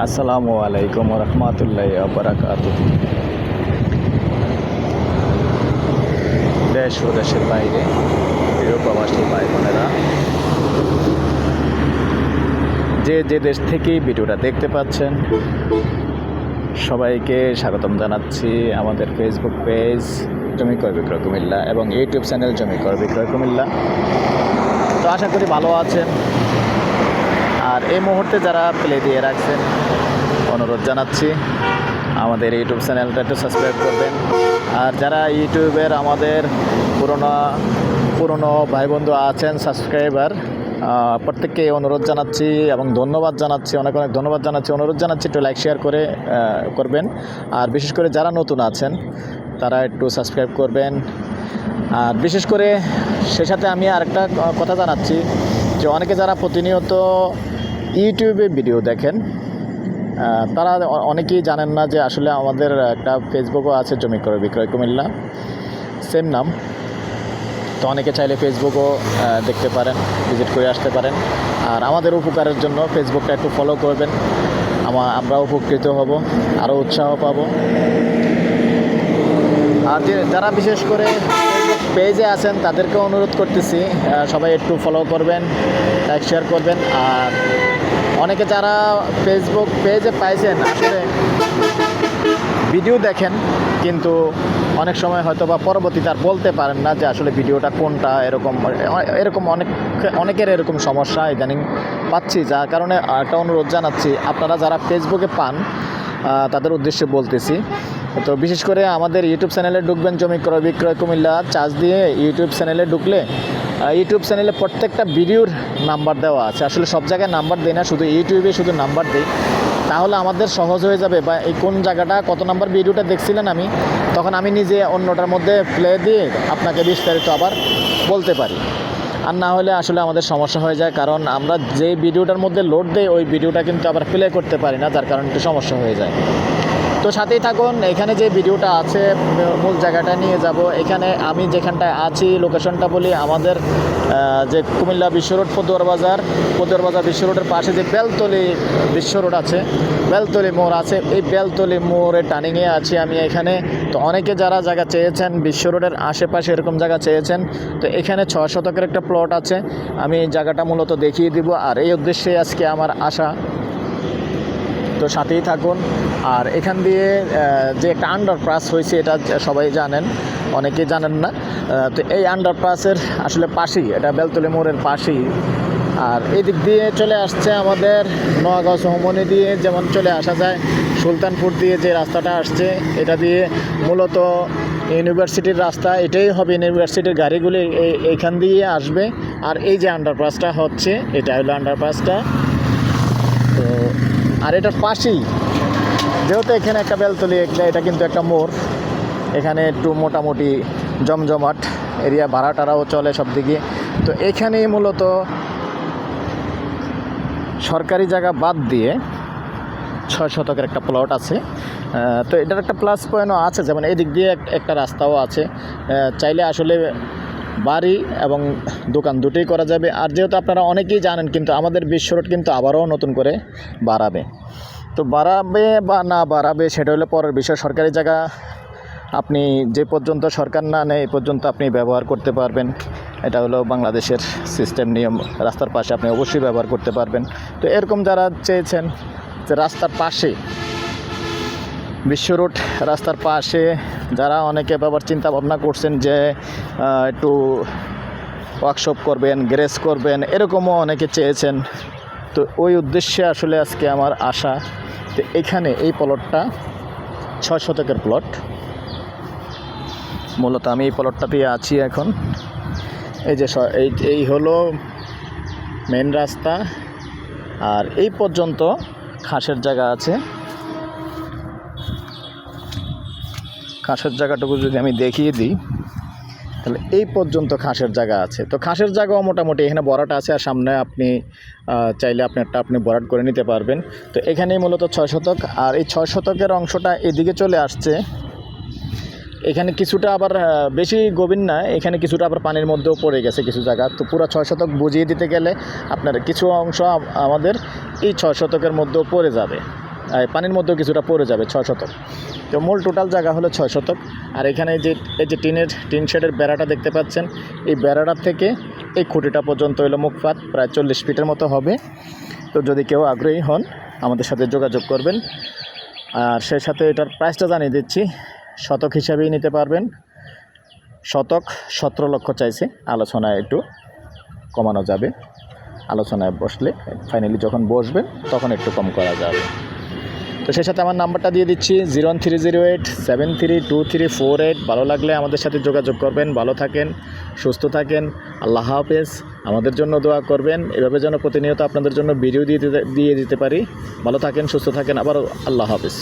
আসসালামু আলাইকুম রহমতুল্লাহ বারাকাত দেশ ও দেশের বাইরে প্রবাসী ভাই বোনেরা, যে যে দেশ থেকেই ভিডিওটা দেখতে পাচ্ছেন, সবাইকে স্বাগতম জানাচ্ছি আমাদের ফেসবুক পেজ জমি কর বিক্রয় কুমিল্লা এবং ইউটিউব চ্যানেল জমি কর বিক্রয় কুমিল্লা। তো আশা করি ভালো আছেন। আর এই মুহূর্তে যারা প্লে দিয়ে রাখছেন, অনুরোধ জানাচ্ছি আমাদের ইউটিউব চ্যানেলটা একটু সাবস্ক্রাইব করবেন। আর যারা ইউটিউবের আমাদের পুরনো পুরনো ভাই বন্ধু আছেন সাবস্ক্রাইবার প্রত্যেককে অনুরোধ জানাচ্ছি এবং ধন্যবাদ জানাচ্ছি, অনেক অনেক ধন্যবাদ জানাচ্ছি। অনুরোধ জানাচ্ছি একটু লাইক শেয়ার করে করবেন। আর বিশেষ করে যারা নতুন আছেন, তারা একটু সাবস্ক্রাইব করবেন। আর বিশেষ করে সে সাথে আমি আরেকটা কথা জানাচ্ছি যে অনেকে যারা প্রতিনিয়ত ইউটিউবে ভিডিও দেখেন। তারা অনেকেই জানেন না যে আসলে আমাদের একটা ফেসবুকও আছে জমি করে বিক্রয় কুমিল্লা। সেম নাম। তো অনেকে চাইলে ফেসবুকও দেখতে পারেন ভিজিট করে আসতে পারেন। আর আমাদের উপকারের জন্য ফেসবুকটা একটু ফলো করবেন। আমা আমরা উপকৃত হব আরও উৎসাহ পাব। আর যারা বিশেষ করে পেজে আছেন তাদেরকে অনুরোধ করতেছি সবাই একটু ফলো করবেন লাইক শেয়ার করবেন। আর অনেকে যারা ফেসবুক পেজে পাইছেন, আসলে ভিডিও দেখেন, কিন্তু অনেক সময় হয়তো বা পরবর্তীতে আর বলতে পারেন না যে আসলে ভিডিওটা কোনটা, এরকম এরকম অনেক, অনেকের এরকম সমস্যা ইদানিং পাচ্ছি, যার কারণে একটা অনুরোধ জানাচ্ছি, আপনারা যারা ফেসবুকে পান তাদের উদ্দেশ্যে বলতেছি। তো বিশেষ করে আমাদের ইউটিউব চ্যানেলে ঢুকবেন জমি ক্রয়, বিক্রয়, কুমিল্লা চার্জ দিয়ে ইউটিউব চ্যানেলে ঢুকলে ইউটিউব চ্যানেলে প্রত্যেকটা ভিডিওর নাম্বার দেওয়া আছে। আসলে সব জায়গায় নাম্বার দেয় না, শুধু ইউটিউবে শুধু নাম্বার দিই। তাহলে আমাদের সহজ হয়ে যাবে বা এই কোন জায়গাটা, কত নাম্বার ভিডিওটা দেখছিলেন আমি, তখন আমি নিজে অন্যটার মধ্যে প্লে দিয়ে আপনাকে বিস্তারিত আবার বলতে পারি। আর না হলে আসলে আমাদের সমস্যা হয়ে যায়, কারণ আমরা যে ভিডিওটার মধ্যে লোড দেই, ওই ভিডিওটা কিন্তু আবার প্লে করতে পারি না, যার কারণে একটু সমস্যা হয়ে যায়। তো সাথেই থাকুন, এখানে যে ভিডিওটা আছে মূল জায়গাটা নিয়ে যাব। এখানে আমি যেখানটায় আছি, লোকেশনটা বলি আমাদের যে কুমিল্লা বিশ্ব রোড, পদুয়ার বাজার। পদুয়ার বাজার বিশ্ব রোডের পাশে যে বেলতলি বিশ্ব রোড আছে, বেলতলি মোড় আছে, এই বেলতলি মোড়ে টার্নিংয়ে আছি আমি এখানে। তো অনেকে যারা জায়গা চেয়েছেন, বিশ্ব রোডের আশেপাশে এরকম জায়গা চেয়েছেন, তো এখানে ছয় শতকের একটা প্লট আছে। আমি জায়গাটা মূলত দেখিয়ে দিব, আর এই উদ্দেশ্যে আজকে আমার আশা। তো সাথেই থাকুন। আর এখান দিয়ে যে একটা আন্ডারপাস হয়েছে, এটা সবাই জানেন, অনেকেই জানেন না। তো এই আন্ডারপাসের আসলে পাশেই, এটা বেলতলি মোড়ের পাশেই। আর এই দিক দিয়ে চলে আসছে আমাদের নোয়াগাঁও চৌমনি দিয়ে, যেমন চলে আসা যায়, সুলতানপুর দিয়ে যে রাস্তাটা আসছে, এটা দিয়ে মূলত ইউনিভার্সিটির রাস্তা, এটাই হবে ইউনিভার্সিটির গাড়িগুলি এই- এইখান দিয়ে আসবে। আর এই যে আন্ডারপাসটা হচ্ছে এটা হলো আন্ডারপাসটা তো আর এটার পাশেই, যেহেতু এখানে একটা বেলতলি এটা কিন্তু একটা মোড়। এখানে একটু মোটামুটি জমজমাট এরিয়া ভাড়া টাড়াও চলে সব দিকে তো এখানেই মূলত সরকারি জায়গা বাদ দিয়ে ছয় শতকের একটা প্লট আছে। তো এটার একটা প্লাস পয়েন্টও আছে, যেমন এদিক দিয়ে একটা রাস্তাও আছে। চাইলে আসলে বাড়ি এবং দোকান দুটোই করা যাবে। আর যেহেতু আপনারা অনেকেই জানেন, কিন্তু আমাদের বিশ্ব রোড কিন্তু আবারও নতুন করে বাড়াবে। তো বাড়াবে বা না বাড়াবে সেটা হলো পরের বিষয়। সরকারি জায়গা আপনি যে পর্যন্ত সরকার না নেয়, এই পর্যন্ত আপনি ব্যবহার করতে পারবেন। এটা হলো বাংলাদেশের সিস্টেম নিয়ম, রাস্তার পাশে আপনি অবশ্যই ব্যবহার করতে পারবেন। তো এরকম যারা চেয়েছেন যে রাস্তার পাশে বিশ্ব রোড রাস্তার পাশে যারা অনেকে ব্যাপার চিন্তা ভাবনা করছেন যে একটু ওয়ার্কশপ করবেন, গ্রেস করবেন, এরকমও অনেকে চেয়েছেন। তো ওই উদ্দেশ্যে আসলে আজকে আমার আশা তো এখানে এই প্লটটা ছয় শতকের প্লট মূলত আমি এই প্লটটাতেই আছি এখন। এই যে এই এই হলো মেন রাস্তা। আর এই পর্যন্ত ঘাসের জায়গা আছে। ঘাসের জায়গাটুকু যদি আমি দেখিয়ে দিই, তাহলে এই পর্যন্ত ঘাসের জায়গা আছে। তো ঘাসের জায়গাও মোটামুটি এখানে বরাট আছে, আর সামনে আপনি চাইলে আপনারটা আপনি বরাট করে নিতে পারবেন। তো এখানেই মূলত ছয় শতক, আর এই ছয় শতকের অংশটা এদিকে চলে আসছে। এখানে কিছুটা আবার বেশি গভীর না, এখানে কিছুটা আবার পানির মধ্যেও পড়ে গেছে কিছু জায়গা। তো পুরো ছয় শতক বুঝিয়ে দিতে গেলে আপনার কিছু অংশ আমাদের এই ছয় শতকের মধ্যেও পড়ে যাবে। পানির মধ্যেও কিছুটা পড়ে যাবে, ছয় শতক। তো মূল টোটাল জায়গা হলো ছয় শতক। আর এখানে যে, এই যে টিনের, টিন শেডের বেড়াটা দেখতে পাচ্ছেন, এই বেড়াটার থেকে এই খুঁটিটা পর্যন্ত হলো মুখপাত, প্রায় চল্লিশ ফিটের মতো হবে। তো যদি কেউ আগ্রহী হন, আমাদের সাথে যোগাযোগ করবেন। আর সেই সাথে এটার প্রাইসটা জানিয়ে দিচ্ছি, শতক হিসাবেই নিতে পারবেন। শতক সতেরো লক্ষ চাইছে, আলোচনায় একটু কমানো যাবে। আলোচনায় বসলে ফাইনালি যখন বসবেন, তখন একটু কম করা যাবে। তো সেই সাথে আমার নাম্বারটা দিয়ে দিচ্ছি zero one three zero eight, seven three two three four eight. ভালো লাগলে আমাদের সাথে যোগাযোগ করবেন। ভালো থাকেন, সুস্থ থাকেন। আল্লাহ হাফেজ। আমাদের জন্য দোয়া করবেন। এভাবে যেন প্রতিনিয়ত আপনাদের জন্য ভিডিও দিয়ে দিয়ে দিতে পারি। ভালো থাকেন, সুস্থ থাকেন। আবার আল্লাহ হাফেজ।